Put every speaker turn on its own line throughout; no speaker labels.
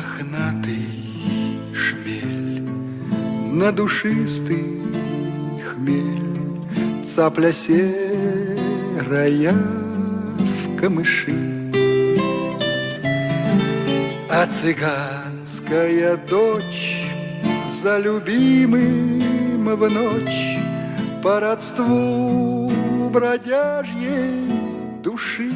мохнатый шмель, на душистый хмель, цапля серая в камыши. А цыганская дочь за любимым в ночь по родству бродяжьей души.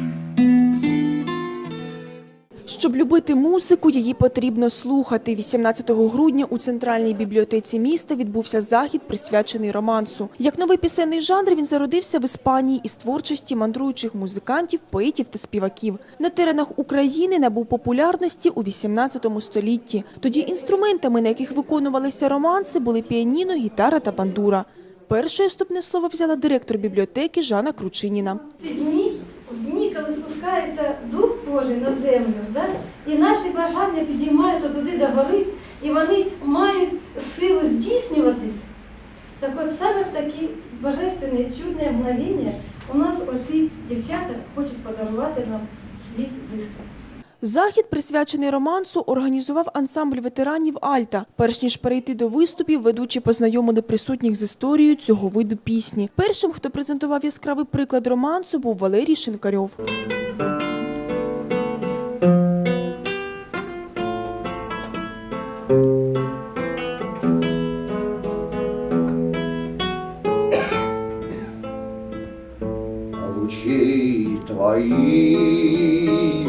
Щоб любити музику, її потрібно слухати. 18 грудня у центральній бібліотеці міста відбувся захід, присвячений романсу. Як новий пісенний жанр, він зародився в Іспанії із творчості мандруючих музикантів, поетів та співаків. На теренах України набув популярності у 18 столітті. Тоді інструментами, на яких виконувалися романси, були піаніно, гітара та бандура. Першою вступне слово взяла директор бібліотеки Жанна Кручиніна.
ці дні, дні, коли спускається Дух Божий на землю, да? і наші бажання підіймаються туди до гори, і вони мають силу здійснюватись. Так от саме в такі божественні чудні мгновення у нас оці дівчата хочуть подарувати нам свій виступ.
Захід, присвячений романсу, організував ансамбль ветеранів Альта. Перш ніж перейти до виступів, ведучі познайомили присутніх з історією цього виду пісні. Першим, хто презентував яскравий приклад романсу, був Валерій Шинкарьов.
Твоих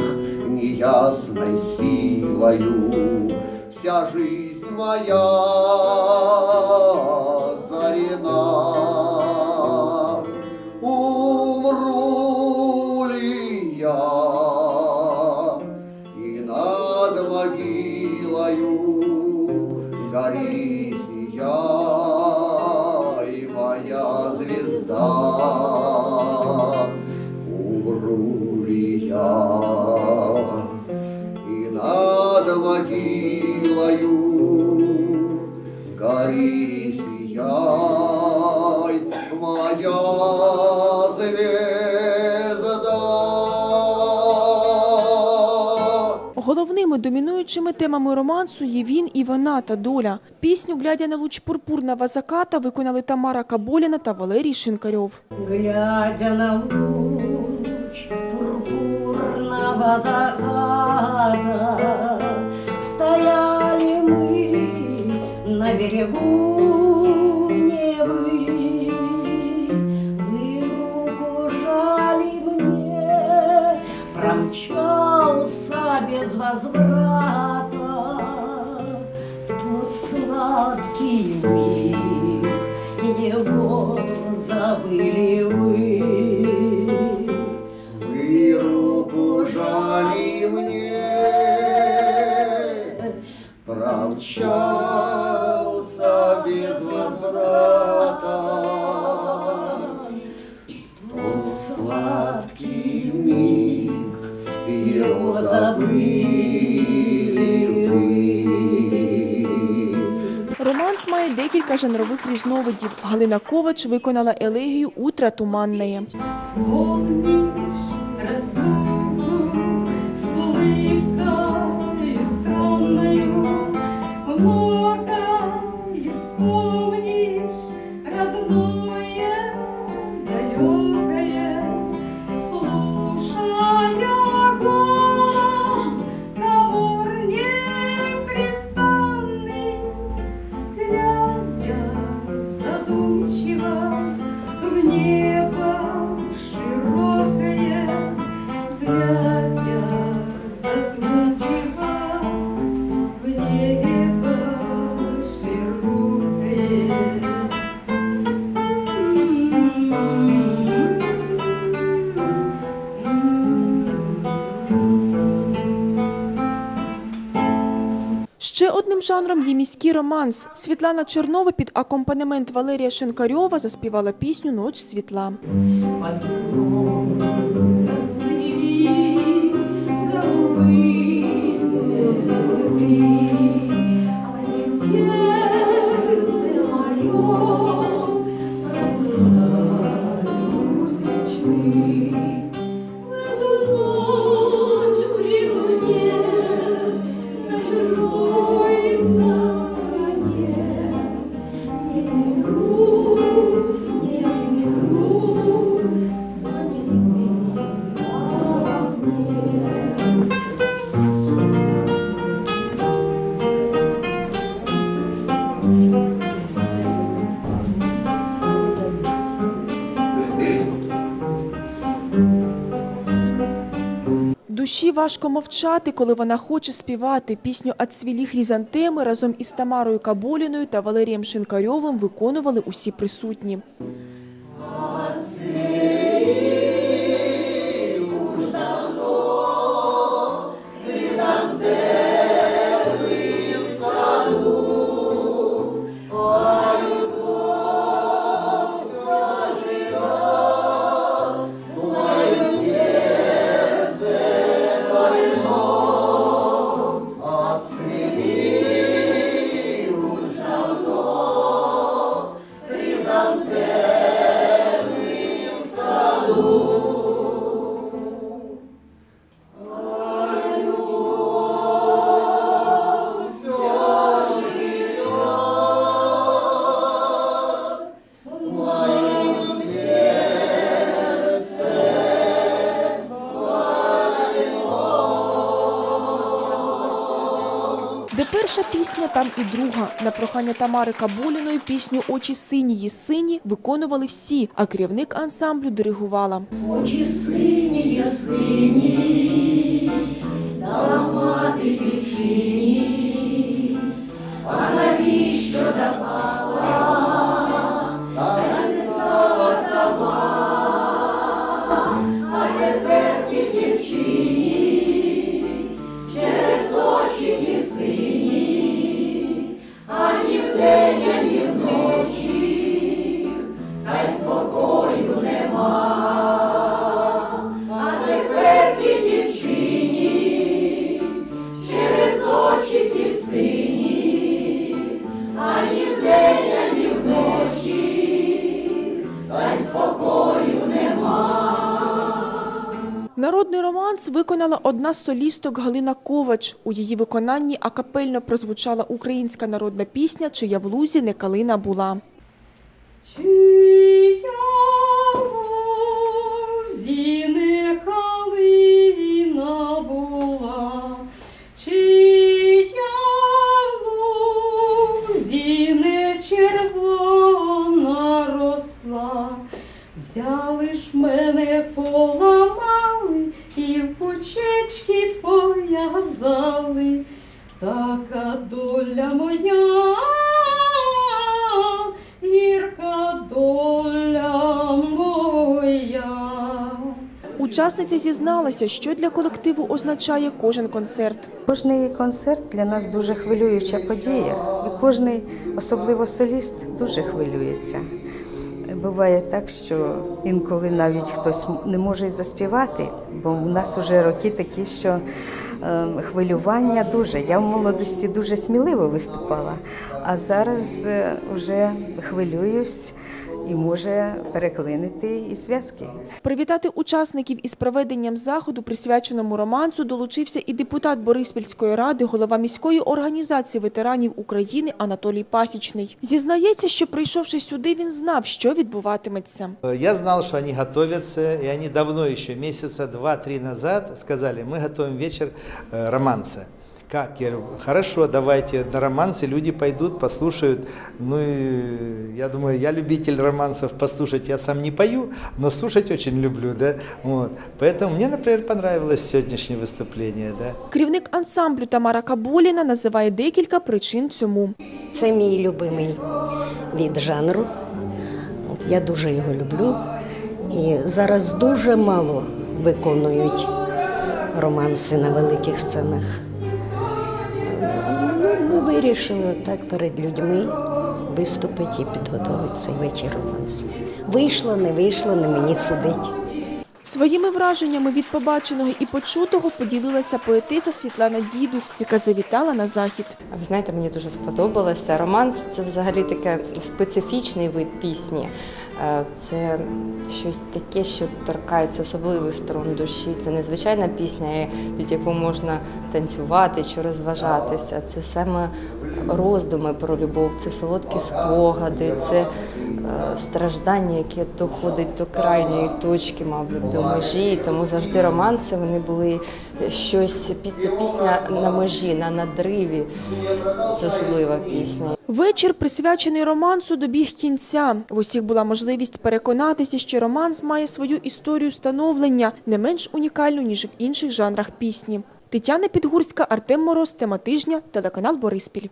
неясной силою. Вся жизнь моя могилою гори сияй, моя звезда.
Головними домінуючими темами романсу є він і вона та доля. Пісню «Глядя на луч пурпурного заката» виконали Тамара Каболіна та Валерій Шинкарьов.
Глядя на луч пурпурного заката, берегу Невы. Вы руку жали мне, промчался без возврата Тот сладкий миг, его забыли вы.
Вы руку жали мне, промчался
має декілька жанрових різновидів. Галина Ковач виконала елегію «Утро туманне». Жанром є міський романс. Світлана Чернова під акомпанемент Валерія Шинкарьова заспівала пісню «Ноч світла».
Под луном
Душі важко мовчати, коли вона хоче співати. Пісню «Ацвілі хрізантеми» разом із Тамарою Каболіною та Валерієм Шинкарьовим виконували усі присутні. Там і друга. На прохання Тамари Кабуліної пісню Очі синії сині виконували всі, а керівник ансамблю диригувала.
Очі сині, сині, дала мати дівчині, а навіщо давала, та не знала а тепер дівчині,
Народний романс виконала одна з солісток Галина Ковач. У її виконанні акапельно прозвучала українська народна пісня «Чия в лузі не калина була».
Чия була, чия червона росла, взяли ж мене поламали і пов'язали. Така доля моя, гірка доля моя.
Учасниця зізналася, що для колективу означає кожен концерт.
Кожний концерт для нас дуже хвилююча подія, і кожний, особливо соліст, дуже хвилюється. Буває так, що інколи навіть хтось не може заспівати, бо у нас вже роки такі, що е, хвилювання дуже. Я в молодості дуже сміливо виступала, а зараз е, вже хвилююсь і може переклинити і зв'язки.
Привітати учасників із проведенням заходу, присвяченому романсу, долучився і депутат Бориспільської ради, голова міської організації ветеранів України Анатолій Пасічний. Зізнається, що прийшовши сюди, він знав, що відбуватиметься.
Я знал, что они готовятся, и они давно еще, месяца два-три назад, сказали, мы готовим вечер э, романса. Как? Я говорю, хорошо, давайте на романсы люди пойдут, послушают. Ну и я думаю, я любитель романсов послушать, я сам не пою, но слушать очень люблю, да. Вот. Поэтому мне, например, понравилось сегодняшнее выступление, да.
Керівник ансамблю Тамара Кабуліна називає декілька причин цьому.
Це мій любимий від жанру. От я дуже його люблю. І зараз дуже мало виконують романси на великих сценах. Ми вирішили так перед людьми виступити і підготувати цей вечір романсу. Вийшло, не вийшло, не мені судить.
Своїми враженнями від побаченого і почутого поділилася поетиса Світлана Дідух, яка завітала на захід.
Ви знаєте, мені дуже сподобалося. Романс це взагалі таке специфічний вид пісні. Е, Це щось таке, що торкається особливих сторон душі. Це незвичайна пісня, під яку можна танцювати чи розважатися. Це саме роздуми про любов, це солодкі спогади, це страждання, яке доходить до крайньої точки, мабуть, до межі. Тому завжди романси вони були щось. Це пісня на межі, на надриві. Це особлива пісня.
Вечір, присвячений романсу, добіг кінця. В усіх була можливість переконатися, що романс має свою історію становлення, не менш унікальну, ніж в інших жанрах пісні. Тетяна Підгурська, Артем Мороз, тема тижня, телеканал Бориспіль.